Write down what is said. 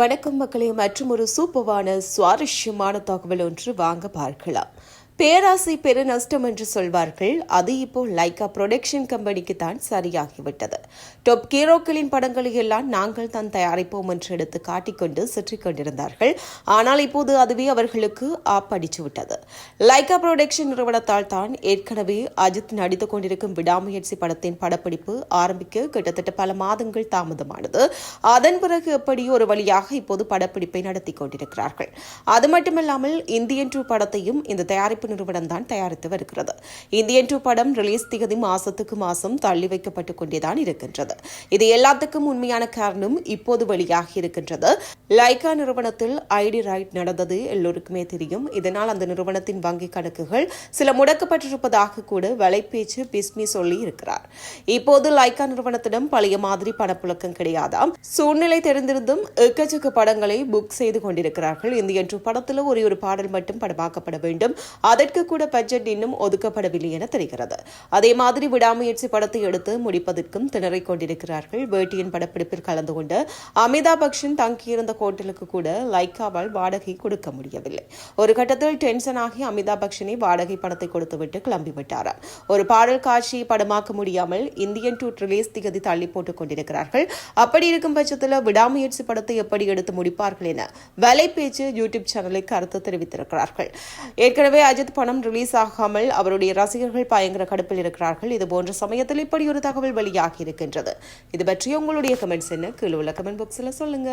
வணக்கம் மக்களே மற்றும் ஒரு சூப்பரான சுவாரஸ்யமான தகவல் ஒன்று வாங்க பார்க்கலாம். பேராசை பெரு நஷ்டம் என்று சொல்வார்கள். அது இப்போ லைகா புரொடக்ஷன் கம்பெனிக்கு தான் சரியாகிவிட்டது. டாப் ஹீரோக்களின் படங்களை எல்லாம் நாங்கள் தான் தயாரிப்போம் என்று எடுத்து காட்டிக்கொண்டு சுற்றிக் கொண்டிருந்தார்கள். ஆனால் இப்போது அதுவே அவர்களுக்கு ஆப்படிச்சு விட்டது லைகா புரொடக்ஷன் நிறுவனத்தால் தான் ஏற்கனவே அஜித் நடித்துக் கொண்டிருக்கும் விடாமுயற்சி படத்தின் படப்பிடிப்பு ஆரம்பிக்க கிட்டத்தட்ட பல மாதங்கள் தாமதமானது. அதன் பிறகு எப்படி ஒரு வழியாக இப்போது படப்பிடிப்பை நடத்தி கொண்டிருக்கிறார்கள். அது மட்டுமல்லாமல் இந்தியன் டூ படத்தையும் இந்த தயாரிப்பு நிறுவனம் தான் தயாரித்து வருகிறது. இந்தியன் டூ படம் ரிலீஸ் திகதி மாசத்துக்கு மாசம் தள்ளி வைக்கப்பட்டுக் கொண்டேதான் இருக்கின்றது. இது எல்லாத்துக்கும் உண்மையான காரணம் இப்போது வெளியாகி இருக்கின்றது. லைகா நிறுவனத்தில் ஐடி ரைட் நடந்தது எல்லோருக்குமே தெரியும். இதனால் அந்த நிறுவனத்தின் வங்கி கணக்குகள் சில முடக்கப்பட்டிருப்பதாக கூட வலைப்பேச்சு பிஸ்மி சொல்லி இருக்கிறார். இப்போது லைகா நிறுவனத்திடம் பழைய மாதிரி பணப்புழக்கம் கிடையாதாம். சூழ்நிலை தெரிந்திருந்தும் எக்கச்சக்க படங்களை புக் செய்து கொண்டிருக்கிறார்கள். இந்தியன் டூ படத்தில் ஒரே ஒரு பாடல் மட்டும் படமாக்கப்பட வேண்டும். அதற்கு கூட பட்ஜெட் இன்னும் ஒதுக்கப்படவில்லை என தெரிகிறது. அதே மாதிரி விடாமுயற்சி படத்தை எடுத்து முடிப்பதற்கும் திணறிக் கொண்டிருக்கிறார்கள். வேட்டியின் படப்பிடிப்பில் கலந்து கொண்டு அமிதாப் பச்சன் தங்கியிருந்த ஹோட்டலுக்கு கூட லைக்காவால் வாடகை கொடுக்க முடியவில்லை. ஒரு கட்டத்தில் டென்ஷன் ஆகி அமிதாப் பச்சனை வாடகை பணத்தை கொடுத்துவிட்டு கிளம்பிவிட்டார் ஒரு பாடல் காட்சியை படமாக்க முடியாமல் இந்தியன் டூ ரிலீஸ் திகதி தள்ளி போட்டுக் கொண்டிருக்கிறார்கள். அப்படி இருக்கும் பட்சத்தில் விடாமுயற்சி படத்தை எப்படி எடுத்து முடிப்பார்கள் என வலை பேச்சு யூடியூப் சேனலை கருத்து தெரிவித்திருக்கிறார்கள். ஏற்கனவே அஜித் படம் ரிலீஸ் ஆகாமல் அவருடைய ரசிகர்கள் பயங்கர கடுப்பில் இருக்கிறார்கள். இது போன்ற சமயத்தில் இப்படி ஒரு தகவல் வெளியாகி இருக்கின்றது. இது பற்றி உங்களுடைய கமெண்ட்ஸ் என்ன? கீழே உள்ள கமெண்ட் பாக்ஸில் சொல்லுங்க.